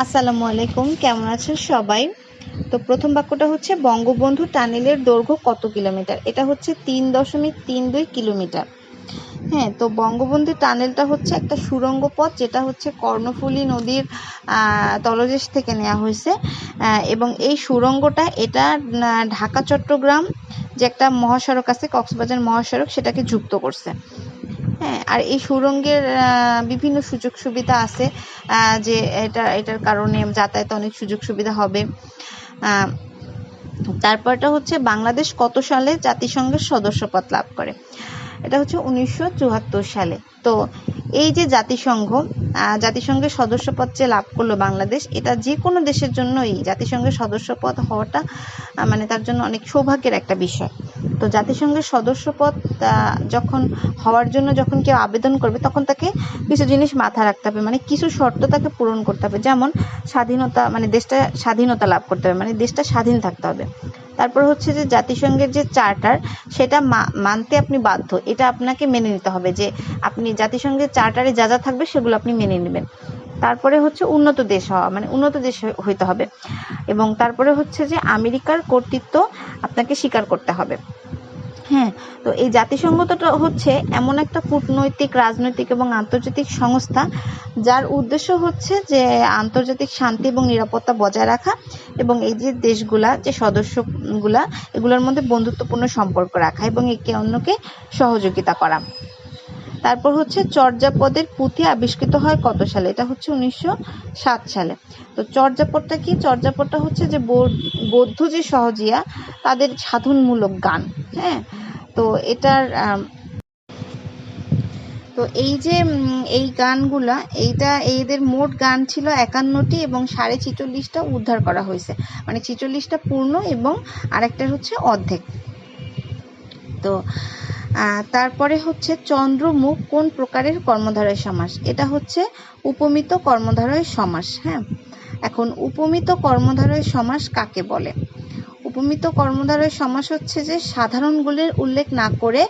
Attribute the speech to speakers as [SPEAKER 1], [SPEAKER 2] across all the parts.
[SPEAKER 1] আসসালামু আলাইকুম, কেমন আছেন সবাই? তো প্রথম বাক্যটা হচ্ছে, বঙ্গবন্ধু টানেলের দৈর্ঘ্য কত কিলোমিটার? এটা হচ্ছে তিন দশমিক তিন দুই কিলোমিটার। হ্যাঁ তো বঙ্গবন্ধু টানেলটা হচ্ছে একটা সুড়ঙ্গ পথ, যেটা হচ্ছে কর্ণফুলী নদীর তলদেশ থেকে নেওয়া হয়েছে। এবং এই সুড়ঙ্গটা এটা ঢাকা চট্টগ্রাম যে একটা মহাসড়ক আছে, কক্সবাজার মহাসড়ক, সেটাকে যুক্ত করছে। হ্যাঁ আর এই সুড়ঙ্গের আহ, বিভিন্ন সুযোগ সুবিধা আছে যে এটা এটার কারণে যাতায়াতে অনেক সুযোগ সুবিধা হবে। তারপরটা হচ্ছে বাংলাদেশ কত সালে জাতিসংঘের সদস্যপদ লাভ করে? এটা হচ্ছে উনিশশো চুয়াত্তর সালে। তো এই যে জাতিসংঘ জাতিসংঘের সদস্যপদ যে লাভ করল বাংলাদেশ এটা যে কোনো দেশের জন্যই জাতিসংঘের সদস্যপদ হওয়াটা মানে তার জন্য অনেক সৌভাগ্যের একটা বিষয়। তো জাতিসংঘের সদস্যপদ যখন হওয়ার জন্য যখন কেউ আবেদন করবে, তখন তাকে কিছু জিনিস মাথায় রাখতে হবে। মানে কিছু শর্ত তাকে পূরণ করতে হবে। যেমন স্বাধীনতা মানে দেশটা স্বাধীনতা লাভ করতে হবে। মানে দেশটা স্বাধীন থাকতে হবে। তারপর হচ্ছে যে জাতিসংঘের যে চার্টার, সেটা মানতে আপনি বাধ্য। এটা আপনাকে মেনে নিতে হবে যে আপনি জাতিসংঘের চার্টারে যা যা থাকবে, সেগুলো আপনি মেনে নেবেন। তারপরে হচ্ছে উন্নত দেশ হওয়া মানে উন্নত দেশ হইতে হবে। এবং তারপরে হচ্ছে যে আমেরিকার কর্তৃত্ব আপনাকে স্বীকার করতে হবে। হ্যাঁ তো এই জাতিসংঘটা হচ্ছে এমন একটা কূটনৈতিক, রাজনৈতিক এবং আন্তর্জাতিক সংস্থা যার উদ্দেশ্য হচ্ছে যে আন্তর্জাতিক শান্তি এবং নিরাপত্তা বজায় রাখা এবং এই যে দেশগুলা, যে সদস্যগুলা, এগুলোর মধ্যে বন্ধুত্বপূর্ণ সম্পর্ক রাখা এবং একে অন্যকে সহযোগিতা করা। তারপর হচ্ছে চর্যাপদের পুঁথি আবিষ্কৃত হয় কত সালে? এটা হচ্ছে উনিশশো সাত সালে। তো চর্যাপদটা কি? চর্যাপদটা হচ্ছে যে বৌদ্ধ যে সহজিয়া, তাদের সাধনমূলক গান হ্যাঁ? তো এটার তো এই যে এই গানগুলা, এইটা এদের মোট গান ছিল একান্নটি এবং সাড়ে ছিচল্লিশটা উদ্ধার করা হয়েছে। মানে ছিচল্লিশটা পূর্ণ এবং আরেকটা হচ্ছে অর্ধেক। তো তারপরে হচ্ছে চন্দ্রমুখ কোন প্রকারের কর্মধারয় সমাস? এটা হচ্ছে উপমিত কর্মধারয় সমাস হ্যাঁ? এখন উপমিত কর্মধারয় সমাস কাকে বলে? উপমিত কর্মধারয় সমাস হচ্ছে যে সাধারণগুলির উল্লেখ না করে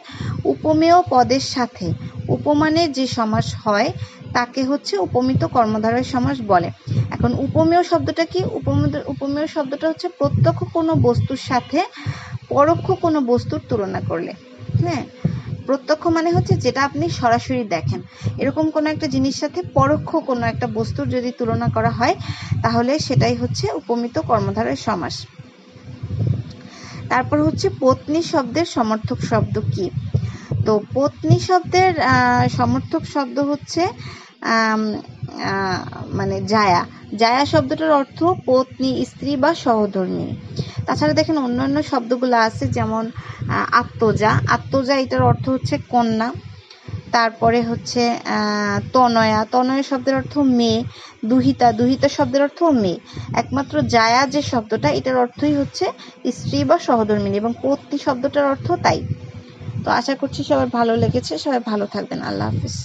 [SPEAKER 1] উপমেয় পদের সাথে উপমানের যে সমাস হয়, তাকে হচ্ছে উপমিত কর্মধারয় সমাস বলে। এখন উপমেয় শব্দটা কি? উপমেয় উপমেয় শব্দটা হচ্ছে প্রত্যক্ষ কোনো বস্তুর সাথে পরোক্ষ কোনো বস্তুর তুলনা করলে। হ্যাঁ প্রত্যক্ষ মানে হচ্ছে যেটা আপনি সরাসরি দেখেন। এরকম কোনো একটা জিনিস সাথে পরোক্ষ কোনো একটা বস্তুর যদি তুলনা করা হয়, তাহলে সেটাই হচ্ছে উপমিত কর্মধারয় সমাস। তারপর হচ্ছে পত্নী শব্দের সমর্থক শব্দ কি? তো পত্নী শব্দের সমর্থক শব্দ হচ্ছে মানে জায়া। জায়া শব্দটার অর্থ পত্নী, স্ত্রী বা সহধর্মী তাছাড়া দেখেন অন্যান্য শব্দগুলো আছে, যেমন আত্মজা। আত্মজা এটার অর্থ হচ্ছে কন্যা। তারপরে হচ্ছে তনয়া। তনয়া শব্দের অর্থ মেয়ে। দুহিতা। দুহিতা শব্দের অর্থ মেয়ে। একমাত্র জায়া যে শব্দটা, এটার অর্থই হচ্ছে স্ত্রী বা সহধর্মিনী, এবং পত্নী শব্দটার অর্থ তাই। তো আশা করছি সবার ভালো লেগেছে। সবাই ভালো থাকবেন। আল্লাহ হাফিজ।